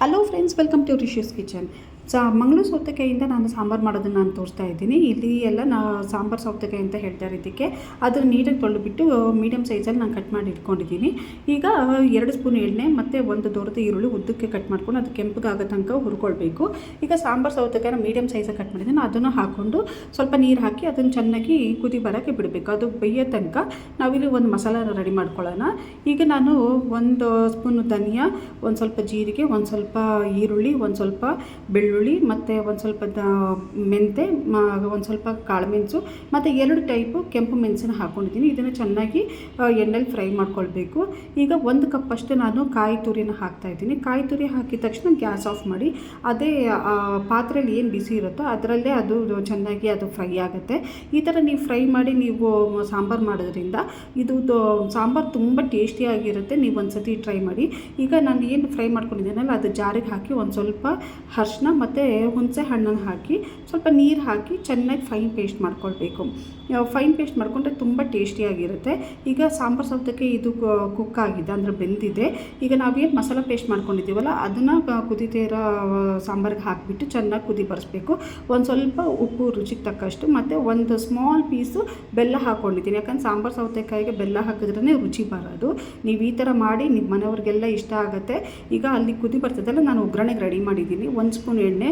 Hello friends welcome to Rishiyas kitchen ಸಾ ಮಂಗಳೂರು ಸೌತೆಕಾಯಿಂದ ನಾನು ಸಾಂಬಾರು ಮಾಡೋದನ್ನು ನಾನು ತೋರಿಸ್ತಾ ಇದ್ದೀನಿ. ಇಲ್ಲಿ ಎಲ್ಲ ನಾ ಸಾಂಬಾರು ಸೌತೆಕಾಯಿ ಅಂತ ಹೇಳ್ತಾ ಇದ್ದಕ್ಕೆ ಅದನ್ನು ನೀಟಾಗಿ ತೊಳೆದುಬಿಟ್ಟು ಮೀಡಿಯಮ್ ಸೈಜಲ್ಲಿ ನಾನು ಕಟ್ ಮಾಡಿ ಇಟ್ಕೊಂಡಿದ್ದೀನಿ. ಈಗ ಎರಡು ಸ್ಪೂನ್ ಎಣ್ಣೆ ಮತ್ತು ಒಂದು ದೊಡ್ಡದ ಈರುಳ್ಳಿ ಉದ್ದಕ್ಕೆ ಕಟ್ ಮಾಡ್ಕೊಂಡು ಅದು ಕೆಂಪಗಾಗೋ ತನಕ ಹುರ್ಕೊಳ್ಬೇಕು. ಈಗ ಸಾಂಬಾರು ಸೌತೆಕಾಯಿನ ಮೀಡಿಯಮ್ ಸೈಜಾಗಿ ಕಟ್ ಮಾಡಿದ್ದೀನಿ. ಅದನ್ನು ಹಾಕ್ಕೊಂಡು ಸ್ವಲ್ಪ ನೀರು ಹಾಕಿ ಅದನ್ನು ಚೆನ್ನಾಗಿ ಕುದಿ ಬರೋಕ್ಕೆ ಬಿಡಬೇಕು. ಅದು ಬೇಯೋ ತನಕ ನಾವಿಲ್ಲಿ ಒಂದು ಮಸಾಲನ ರೆಡಿ ಮಾಡ್ಕೊಳ್ಳೋಣ. ಈಗ ನಾನು ಒಂದು ಸ್ಪೂನ್ ಧನಿಯಾ, ಒಂದು ಸ್ವಲ್ಪ ಜೀರಿಗೆ, ಒಂದು ಸ್ವಲ್ಪ ಈರುಳ್ಳಿ, ಒಂದು ಸ್ವಲ್ಪ ಬೆಳ್ಳುಳ್ಳಿ ಮತ್ತು ಒಂದು ಸ್ವಲ್ಪ ಮೆಂತೆ ಒಂದು ಸ್ವಲ್ಪ ಕಾಳುಮೆಣಸು, ಮತ್ತು ಎರಡು ಟೈಪು ಕೆಂಪು ಮೆಣಸನ್ನು ಹಾಕ್ಕೊಂಡಿದ್ದೀನಿ ಇದನ್ನು ಚೆನ್ನಾಗಿ ಎಣ್ಣೆಲಿ ಫ್ರೈ ಮಾಡ್ಕೊಳ್ಬೇಕು. ಈಗ ಒಂದು ಕಪ್ಪಷ್ಟು ನಾನು ಕಾಯಿ ತುರಿನ ಹಾಕ್ತಾ ಇದ್ದೀನಿ. ಕಾಯಿ ತುರಿ ಹಾಕಿದ ತಕ್ಷಣ ಗ್ಯಾಸ್ ಆಫ್ ಮಾಡಿ, ಅದೇ ಪಾತ್ರೆಯಲ್ಲಿ ಏನು ಬಿಸಿ ಇರುತ್ತೋ ಅದರಲ್ಲೇ ಅದು ಚೆನ್ನಾಗಿ ಅದು ಫ್ರೈ ಆಗುತ್ತೆ. ಈ ಥರ ನೀವು ಫ್ರೈ ಮಾಡಿ ನೀವು ಸಾಂಬಾರು ಮಾಡೋದ್ರಿಂದ ಇದು ಸಾಂಬಾರು ತುಂಬ ಟೇಸ್ಟಿಯಾಗಿರುತ್ತೆ ನೀವು ಒಂದು ಸತಿ ಟ್ರೈ ಮಾಡಿ. ಈಗ ನಾನು ಏನು ಫ್ರೈ ಮಾಡ್ಕೊಂಡಿದ್ದೀನಲ್ಲ, ಅದು ಜಾರಿಗೆ ಹಾಕಿ ಒಂದು ಸ್ವಲ್ಪ ಅರ್ಶಿನ ಮತ್ತು ಹುಣಸೆ ಹಣ್ಣನ್ನು ಹಾಕಿ ಸ್ವಲ್ಪ ನೀರು ಹಾಕಿ ಚೆನ್ನಾಗಿ ಫೈನ್ ಪೇಸ್ಟ್ ಮಾಡ್ಕೊಳ್ಬೇಕು. ಫೈನ್ ಪೇಸ್ಟ್ ಮಾಡಿಕೊಂಡ್ರೆ ತುಂಬ ಟೇಸ್ಟಿಯಾಗಿರುತ್ತೆ ಈಗ ಸಾಂಬಾರು ಸೌತೆಕಾಯಿ ಇದು ಕುಕ್ ಆಗಿದೆ, ಅಂದರೆ ಬೆಂದಿದೆ. ಈಗ ನಾವೇನು ಮಸಾಲೆ ಪೇಸ್ಟ್ ಮಾಡ್ಕೊಂಡಿದ್ದೀವಲ್ಲ, ಅದನ್ನು ಕುದಿತೇ ಇರೋ ಸಾಂಬಾರಿಗೆ ಹಾಕಿಬಿಟ್ಟು ಚೆನ್ನಾಗಿ ಕುದಿ ಬರೆಸ್ಬೇಕು. ಒಂದು ಸ್ವಲ್ಪ ಉಪ್ಪು ರುಚಿಗೆ ತಕ್ಕಷ್ಟು, ಮತ್ತು ಒಂದು ಸ್ಮಾಲ್ ಪೀಸು ಬೆಲ್ಲ ಹಾಕ್ಕೊಂಡಿದ್ದೀನಿ ಯಾಕಂದ್ರೆ ಸಾಂಬಾರು ಸೌತೆಕಾಯಿಗೆ ಬೆಲ್ಲ ಹಾಕಿದ್ರೇ ರುಚಿ ಬರೋದು. ನೀವು ಈ ಥರ ಮಾಡಿ ನಿಮ್ಮ ಮನೆಯವ್ರಿಗೆಲ್ಲ ಇಷ್ಟ ಆಗುತ್ತೆ. ಈಗ ಅಲ್ಲಿ ಕುದಿ ಬರ್ತದಲ್ಲ, ನಾನು ಒಗ್ಗರಣೆಗೆ ರೆಡಿ ಮಾಡಿದ್ದೀನಿ. ಒಂದು ಸ್ಪೂನ್ ಎಣ್ಣೆ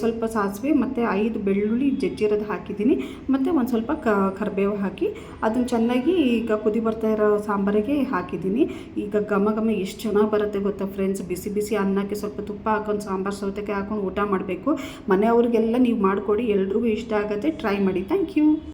ಸ್ವಲ್ಪ ಸಾಸಿವೆ ಮತ್ತು ಐದು ಬೆಳ್ಳುಳ್ಳಿ ಜಜ್ಜಿರೋದು ಹಾಕಿದ್ದೀನಿ. ಮತ್ತು ಒಂದು ಸ್ವಲ್ಪ ಕರಿಬೇವು ಹಾಕಿ ಅದನ್ನು ಚೆನ್ನಾಗಿ ಈಗ ಕುದಿ ಬರ್ತಾ ಇರೋ ಸಾಂಬಾರಿಗೆ ಹಾಕಿದ್ದೀನಿ. ಈಗ ಘಮ ಘಮ ಎಷ್ಟು ಚೆನ್ನಾಗಿ ಬರುತ್ತೆ ಗೊತ್ತಾ ಫ್ರೆಂಡ್ಸ್ ಬಿಸಿ ಬಿಸಿ ಅನ್ನಕ್ಕೆ ಸ್ವಲ್ಪ ತುಪ್ಪ ಹಾಕೊಂಡು ಸಾಂಬಾರು ಸೌತೆಕಾಯಿ ಹಾಕೊಂಡು ಊಟ ಮಾಡಬೇಕು. ಮನೆಯವ್ರಿಗೆಲ್ಲ ನೀವು ಮಾಡಿಕೊಡಿ, ಎಲ್ರಿಗೂ ಇಷ್ಟ ಆಗುತ್ತೆ. ಟ್ರೈ ಮಾಡಿ. Thank you